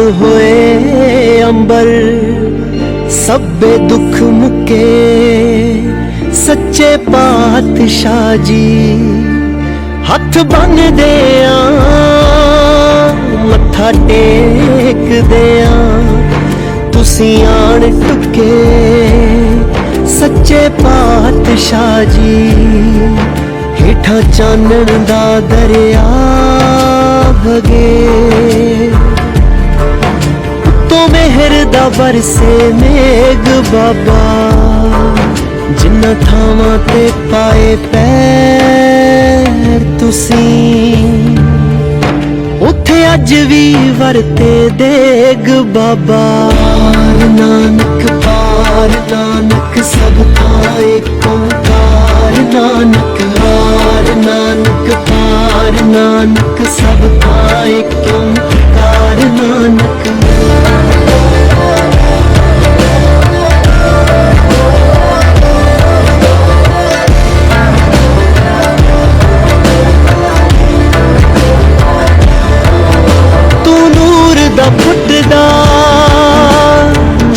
ਹੋਏ ਅੰਬਰ, ਸਭੇ ਦੁੱਖ ਮੁਕੇ। ਸੱਚੇ ਪਾਤਸ਼ਾਹ ਜੀ, ਹੱਥ ਬੰਨਦੇ ਆ, ਮੱਥਾ ਟੇਕਦੇ ਆ। ਤੁਸੀਂ ਆਣ ਟੁਕੇ, ਸੱਚੇ ਪਾਤਸ਼ਾਹ ਜੀ। ਹੇਠਾਂ ਚਾਨਣ ਦਾ ਦਰਿਆ ਵਗੇ। ਤੋ ਮਿਹਰ ਦਾ ਵਰਸੇ ਮੇਗ ਬਾਬਾ ਜਿੰਨਾ ਥਾਵਾਂ ਤੇ ਪਾਏ ਪੈਰ ਤੁਸੀਂ ਉੱਥੇ ਅੱਜ ਵੀ ਵਰਤੇ ਦੇਗ ਬਾਬਾ ਨਾਨਕ ਪਾਰ ਨਾਨਕ ਸਭ ਥਾਂ ਏਕ ਓੰਕਾਰ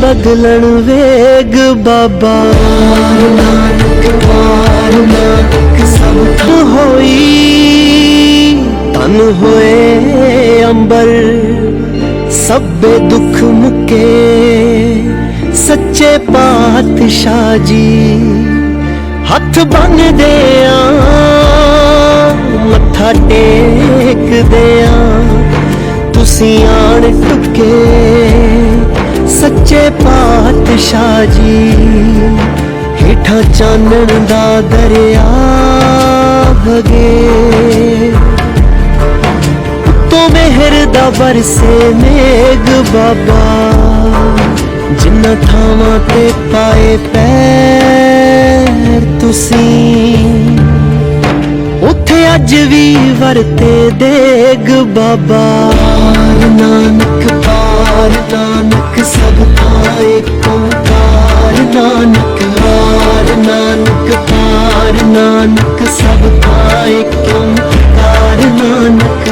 ਬਦਲਣ ਵੇਗ ਬਾਬਾ। ਨਾਨਕ ਵਾਰ ਨਾਨਕ ਸਭ ਤੋਂ ਹੋਈ, ਤਨ ਹੋਏ ਅੰਬਰ, ਸਭੇ ਦੁੱਖ ਮੁਕੇ। ਸੱਚੇ ਪਾਤਸ਼ਾਹ ਜੀ, ਹੱਥ ਬੰਨਦੇ ਆ, ਮੱਥਾ ਟੇਕਦੇ ਆ। ਤੁਸੀਂ ਆਣ ਟੁਕੇ ਸੱਚੇ ਪਾਤਸ਼ਾਹ ਜੀ। ਹੇਠਾਂ ਚਾਨਣ ਦਾ ਦਰਿਆ ਵਗੇ। ਤੋ ਮਿਹਰ ਦਾ ਵਰਸੇ ਮੇਗ ਬਾਬਾ। ਜਿੰਨਾ ਥਾਵਾਂ ਤੇ ਪਾਏ ਪੈਰ ਤੁਸੀਂ। ਉੱਥੇ ਅੱਜ ਵੀ ਵਰਤੇ ਦੇਗ ਬਾਬਾ। ਨਾਨਕ ਪਾਰ ਨਾਨਕ ਸਭ ਥਾਂ ਓੰਕਾਰ ਨਾਨਕ ਹਾਰ ਨਾਨਕ ਪਾਰ ਨਾਨਕ ਸਭ ਥਾਂ ਓੰਕਾਰ ਨਾਨਕ।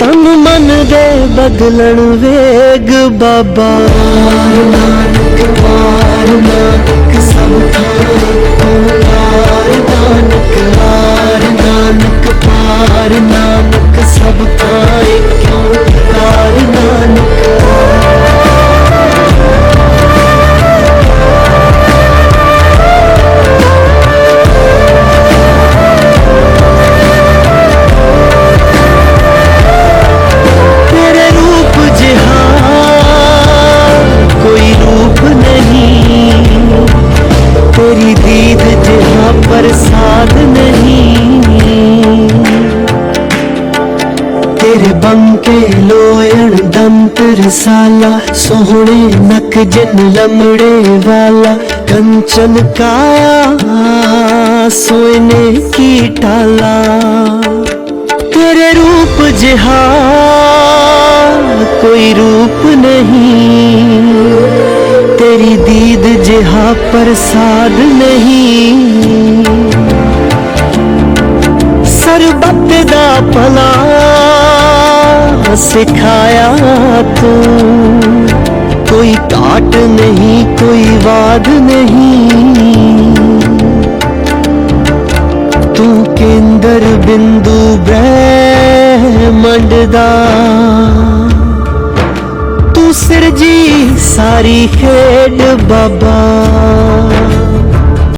ਤਨ ਮਨ ਦੇ ਬਦਲਣ ਵੇਗ ਬਾਬਾ। ਦੰਤ ਰਸਾਲਾ ਸੋਹਣੇ ਨਕ ਜਨ ਲਮੜੇ ਵਾਲਾ, ਕੰਚਨ ਕਾਇਆ ਸੋਇਨੇ ਕੀ ਟਾਲਾ। ਤੇਰੇ ਰੂਪ ਜਿਹਾ, ਕੋਈ ਰੂਪ ਨਹੀਂ। ਤੇਰੀ ਦੀਦ ਜਿਹਾ ਪ੍ਰਸਾਦ ਨਹੀਂ। ਸਰਬੱਤ ਦਾ ਭਲਾ ਸਿਖਾਇਆ ਤੂੰ ਕੋਈ ਘਾਟ ਨਹੀਂ ਕੋਈ ਵਾਦ ਨਹੀਂ ਤੂੰ ਕੇਂਦਰ ਬਿੰਦੂ ਬ੍ਰਹਮੰਡ ਦਾ ਤੂੰ ਸਿਰਜੀ ਸਾਰੀ ਖੇਡ ਬਾਬਾ